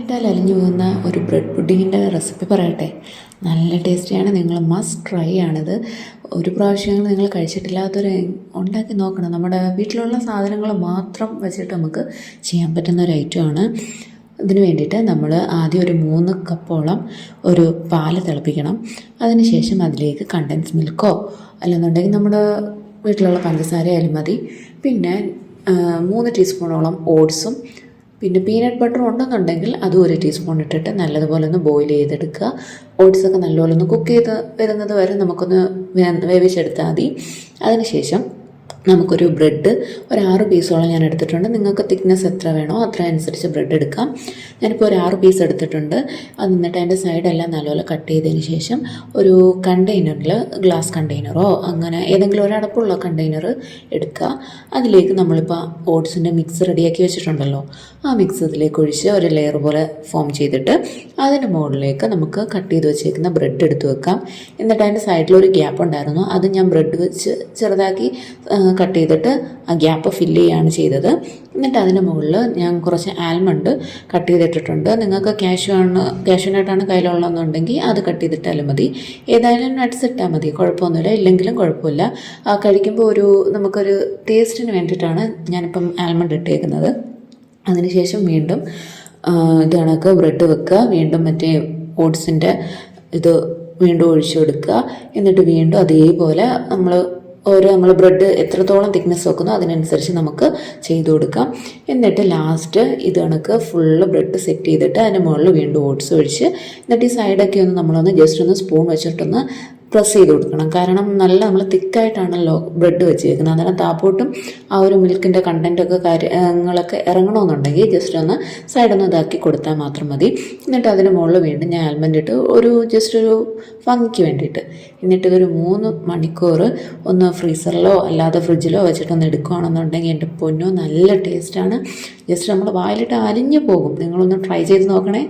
ഇട്ടാൽ അലിഞ്ഞു പോകുന്ന ഒരു ബ്രെഡ് പുഡിങ്ങിന്റെ റെസിപ്പി പറയട്ടെ. നല്ല ടേസ്റ്റിയാണ്. നിങ്ങൾ മസ്റ്റ് ട്രൈ ആണിത്. ഒരു പ്രാവശ്യങ്ങൾ നിങ്ങൾ കഴിച്ചിട്ടില്ലാത്തൊരു ഉണ്ടാക്കി നോക്കണം. നമ്മുടെ വീട്ടിലുള്ള സാധനങ്ങൾ മാത്രം വെച്ചിട്ട് നമുക്ക് ചെയ്യാൻ പറ്റുന്ന ഒരു ഐറ്റമാണ് ഇതിന് വേണ്ടിയിട്ട് നമ്മൾ ആദ്യം ഒരു മൂന്ന് കപ്പോളം ഒരു പാൽ തിളപ്പിക്കണം. അതിനുശേഷം അതിലേക്ക് കണ്ടൻസ് മിൽക്കോ അല്ലെന്നുണ്ടെങ്കിൽ നമ്മുടെ വീട്ടിലുള്ള പഞ്ചസാര ആയാലും മതി പിന്നെ മൂന്ന് ടീസ്പൂണോളം ഓട്സും പിന്നെ പീനട്ട് ബട്ടർ ഉണ്ടെന്നുണ്ടെങ്കിൽ അതും ഒരു ടീസ്പൂൺ ഇട്ടിട്ട് നല്ലതുപോലെ ഒന്ന് ബോയിൽ ചെയ്തെടുക്കുക. ഓട്സ് ഒക്കെ നല്ലപോലെ ഒന്ന് കുക്ക് ചെയ്ത് വരുന്നത് വരെ നമുക്കൊന്ന് വേവിച്ചെടുത്താൽ മതി. അതിനുശേഷം നമുക്കൊരു ബ്രെഡ് ഒരു ആറ് പീസോളം ഞാൻ എടുത്തിട്ടുണ്ട്. നിങ്ങൾക്ക് തിക്നെസ് എത്ര വേണോ അത്ര അനുസരിച്ച് ബ്രെഡ് എടുക്കാം. ഞാനിപ്പോൾ ഒരു ആറ് പീസ് എടുത്തിട്ടുണ്ട്. അത് എന്നിട്ട് അതിന്റെ സൈഡെല്ലാം നല്ലപോലെ കട്ട് ചെയ്തതിന് ശേഷം ഒരു കണ്ടെയ്നറിൽ ഗ്ലാസ് കണ്ടെയ്നറോ അങ്ങനെ ഏതെങ്കിലും ഒരു അടപ്പുള്ള കണ്ടെയ്നർ എടുക്കുക. അതിലേക്ക് നമ്മളിപ്പോൾ ഓട്സിന്റെ മിക്സ് റെഡിയാക്കി വെച്ചിട്ടുണ്ടല്ലോ. ആ മിക്സ് ഇതിലേക്ക് ഒഴിച്ച് ഒരു ലെയർ പോലെ ഫോം ചെയ്തിട്ട് അതിന് മുകളിലേക്ക് നമുക്ക് കട്ട് ചെയ്ത് വെച്ചേക്കുന്ന ബ്രെഡ് എടുത്ത് വെക്കാം. എന്നിട്ട് അതിന്റെ സൈഡിൽ ഒരു ഗ്യാപ്പ് ഉണ്ടായിരുന്നു. അത് ഞാൻ ബ്രെഡ് വെച്ച് ചെറുതാക്കി കട്ട് ചെയ്തിട്ട് ആ ഗ്യാപ്പ് ഫില്ല് ചെയ്യുകയാണ് ചെയ്തത്. എന്നിട്ട് അതിന് മുകളിൽ ഞാൻ കുറച്ച് ആൽമണ്ട് കട്ട് ചെയ്തിട്ടിട്ടുണ്ട്. നിങ്ങൾക്ക് കാഷ്യൂ ആണ് കാഷ്യൂനായിട്ടാണ് കയ്യിലുള്ളതെന്നുണ്ടെങ്കിൽ അത് കട്ട് ചെയ്തിട്ടാലും മതി. ഏതായാലും നട്ട്സ് ഇട്ടാൽ മതി കുഴപ്പമൊന്നുമില്ല. ഇല്ലെങ്കിലും കുഴപ്പമില്ല. കഴിക്കുമ്പോൾ ഒരു നമുക്കൊരു ടേസ്റ്റിന് വേണ്ടിയിട്ടാണ് ഞാനിപ്പം ആൽമണ്ട് ഇട്ടേക്കുന്നത്. അതിനുശേഷം വീണ്ടും ഇത് കണക്ക് ബ്രെഡ് വെക്കുക. വീണ്ടും മറ്റേ ഓട്സിന്റെ ഇത് വീണ്ടും ഒഴിച്ചു കൊടുക്കുക. എന്നിട്ട് വീണ്ടും അതേപോലെ നമ്മൾ ഓരോ നമ്മൾ ബ്രെഡ് എത്രത്തോളം തിക്നെസ് വെക്കുന്നോ അതിനനുസരിച്ച് നമുക്ക് ചെയ്തു കൊടുക്കാം. എന്നിട്ട് ലാസ്റ്റ് ഇത് കണക്ക് ഫുള്ള് ബ്രെഡ് സെറ്റ് ചെയ്തിട്ട് അതിന് മുകളിൽ വീണ്ടും ഓട്സ് ഒഴിച്ച് എന്നിട്ട് ഈ സൈഡൊക്കെ ഒന്ന് നമ്മളൊന്ന് ജസ്റ്റ് ഒന്ന് സ്പൂൺ വെച്ചിട്ടൊന്ന് പ്രസ് ചെയ്ത് കൊടുക്കണം. കാരണം നല്ല നമ്മൾ തിക്കായിട്ടാണല്ലോ ബ്രെഡ് വെച്ചേക്കുന്നത് അന്നേരം താപ്പോട്ടും ആ ഒരു മിൽക്കിന്റെ കണ്ടന്റൊക്കെ കാര്യങ്ങളൊക്കെ ഇറങ്ങണമെന്നുണ്ടെങ്കിൽ ജസ്റ്റ് ഒന്ന് സൈഡൊന്ന് ഇതാക്കി കൊടുത്താൽ മാത്രം മതി. എന്നിട്ട് അതിന് മുകളിൽ വീണ്ടും ഞാൻ ആൽമൻഡ് ഇട്ട് ഒരു ജസ്റ്റ് ഒരു ഭംഗിക്ക് വേണ്ടിയിട്ട് എന്നിട്ട് ഇതൊരു മൂന്ന് മണിക്കൂർ ഒന്ന് ഫ്രീസറിലോ അല്ലാതെ ഫ്രിഡ്ജിലോ വെച്ചിട്ടൊന്ന് എടുക്കുകയാണെന്നുണ്ടെങ്കിൽ എന്റെ പൊന്നോ നല്ല ടേസ്റ്റാണ് ജസ്റ്റ് നമ്മൾ വായിലിട്ട് അലിഞ്ഞു പോകും. നിങ്ങളൊന്ന് ട്രൈ ചെയ്ത് നോക്കണേ.